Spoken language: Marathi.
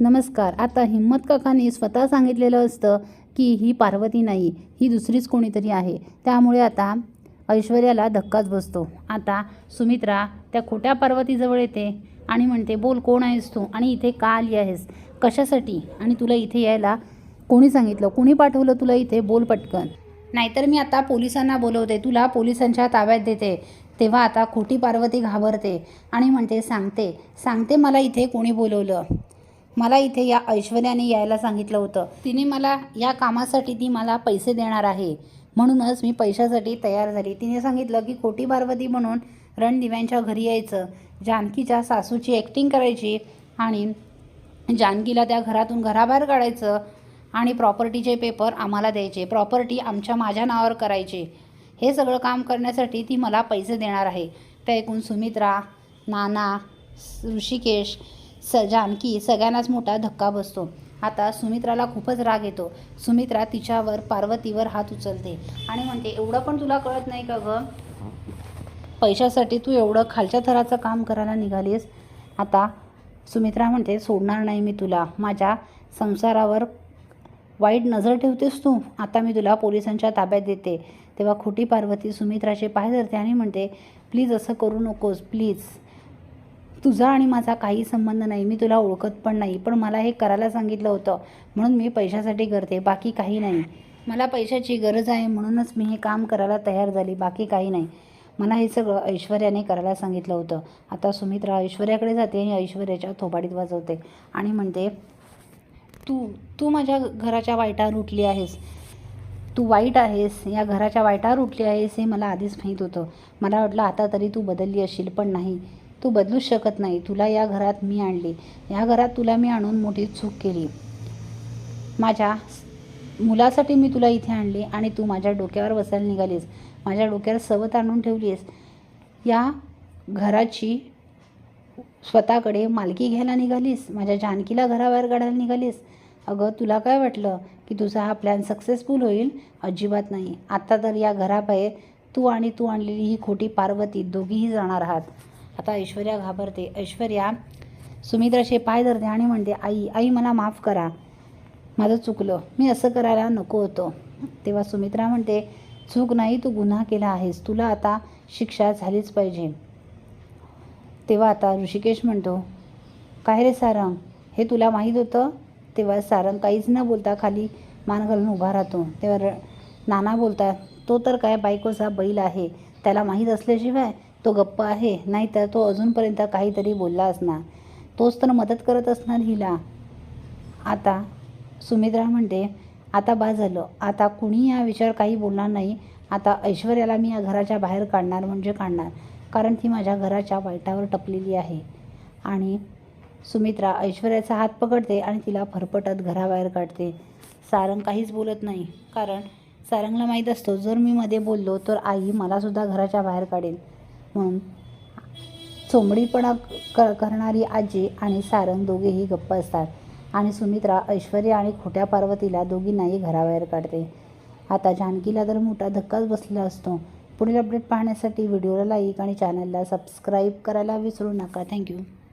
नमस्कार. आता हिम्मत काकांनी स्वतः सांगितलेलं असतं की ही पार्वती नाही ही दुसरीच कोणीतरी आहे. त्यामुळे आता ऐश्वर्याला धक्काच बसतो. आता सुमित्रा त्या खोट्या पार्वतीजवळ येते आणि म्हणते बोल कोण आहेस तू? आणि इथे का आली आहेस? कशासाठी? आणि तुला इथे यायला कोणी सांगितलं? कोणी पाठवलं तुला इथे? बोल पटकन. नाहीतर मी आता पोलिसांना बोलवते. तुला पोलिसांच्या ताब्यात देते. तेव्हा आता खोटी पार्वती घाबरते आणि म्हणते सांगते. सांगते मला इथे कोणी बोलवलं. मला इथे या ऐश्वर्याने यायला सांगितलं होतं. तिने मला या कामासाठी ती मला पैसे देणार आहे. म्हणूनच मी पैशासाठी तयार झाली. तिने सांगितलं की खोटी पार्वती म्हणून रणदिव्यांच्या घरी यायचं. जानकीच्या सासूची ॲक्टिंग करायची आणि जानकीला त्या घरातून घराबाहेर काढायचं आणि प्रॉपर्टीचे पेपर आम्हाला द्यायचे. प्रॉपर्टी आमच्या माझ्या नावावर करायचे. हे सगळं काम करण्यासाठी ती मला पैसे देणार आहे. ते ऐकून सुमित्रा नाना ऋषिकेश स जानकी सगळ्यांनाच मोठा धक्का बसतो. आता सुमित्राला खूपच राग येतो. सुमित्रा तिच्यावर पार्वतीवर हात उचलते आणि म्हणते एवढं पण तुला कळत नाही का गं? पैशासाठी तू एवढं खालच्या थराचं काम करायला निघालीस? आता सुमित्रा म्हणते सोडणार नाही मी तुला. माझ्या संसारावर वाईट नजर ठेवतेस तू. आता मी तुला पोलिसांच्या ताब्यात देते. तेव्हा खोटी पार्वती सुमित्राचे पाय धरते आणि म्हणते प्लीज असं करू नकोस. प्लीज. तुझा आणि माझा काही संबंध नाही मी तुला ओळखत पण नाही पण मला हे करायला सांगितलं होतं. म्हणून मी पैशासाठी करते बाकी काही नाही. मला पैशाची गरज आहे म्हणूनच मी हे काम करायला तयार झाली बाकी काही नाही. मला हे सगळं ऐश्वर्याने करायला सांगितलं होतं. आता सुमित्रा ऐश्वर्याकडे जाते आणि ऐश्वर्याच्या थोबाडीत वाजवते आणि म्हणते तू तू माझ्या घराच्या वाईटावर उठली आहेस. तू वाईट आहेस. या घराच्या वाईटावर उठली आहेस हे मला आधीच माहीत होतं. मला वाटलं आता तरी तू बदलली असशील पण नाही. तू बदलूच शकत नाही. तुला या घरात मी आणली. या घरात तुला मी आणून मोठी चूक केली. माझ्या मुलासाठी मी तुला इथे आणली आणि तू माझ्या डोक्यावर बसायला निघालीस. माझ्या डोक्यावर सवत आणून ठेवलीस. या घराची स्वतःकडे मालकी घ्यायला निघालीस. माझ्या जानकीला घराबाहेर काढायला निघालीस. अगं तुला काय वाटलं की तुझा हा प्लॅन सक्सेसफुल होईल? अजिबात नाही. आत्ता तर या घराबाहेर तू आणि तू आणलेली ही खोटी पार्वती दोघीही जाणार आहात. आता ऐश्वर्या घाबरते. ऐश्वर्या सुमित्राचे पाय धरते आणि म्हणते आई आई मला माफ करा. माझं चुकलं. मी असं करायला नको होतो. तेव्हा सुमित्रा म्हणते चूक नाही तू गुन्हा केला आहेस. तुला आता शिक्षा झालीच पाहिजे. तेव्हा आता ऋषिकेश म्हणतो काय रे सारंग? हे तुला माहीत होतं? तेव्हा सारंग काहीच न बोलता खाली मान घालून उभा राहतो. तेव्हा र नाना बोलतात तो तर काय बायकोचा बैल आहे. त्याला माहीत असल्याशिवाय तो गप्प आहे. नाहीतर तो अजूनपर्यंत काहीतरी बोलला असणार. तोच तर मदत करत असणार हिला. आता सुमित्रा म्हणते आता बा झालं. आता कुणी या विचार काही बोलणार नाही. आता ऐश्वर्याला मी या घराच्या बाहेर काढणार म्हणजे काढणार. कारण ती माझ्या घराच्या वाईटावर टपलेली आहे. आणि सुमित्रा ऐश्वर्याचा हात पकडते आणि तिला फरफटत घराबाहेर काढते. सारंग काहीच बोलत नाही. कारण सारंगला माहीत असतो जर मी मध्ये बोललो तर आई मलासुद्धा घराच्या बाहेर काढेल. म्हणून चोंबडीपणा क करणारी आजी आणि सारंग दोघेही गप्प असतात. आणि सुमित्रा ऐश्वर्या आणि खोट्या पार्वतीला दोघींनाही घराबाहेर काढते. आता जानकीला तर मोठा धक्काच बसलेला असतो. पुढील अपडेट पाहण्यासाठी व्हिडिओला लाईक आणि चॅनलला सबस्क्राईब करायला विसरू नका. थँक्यू.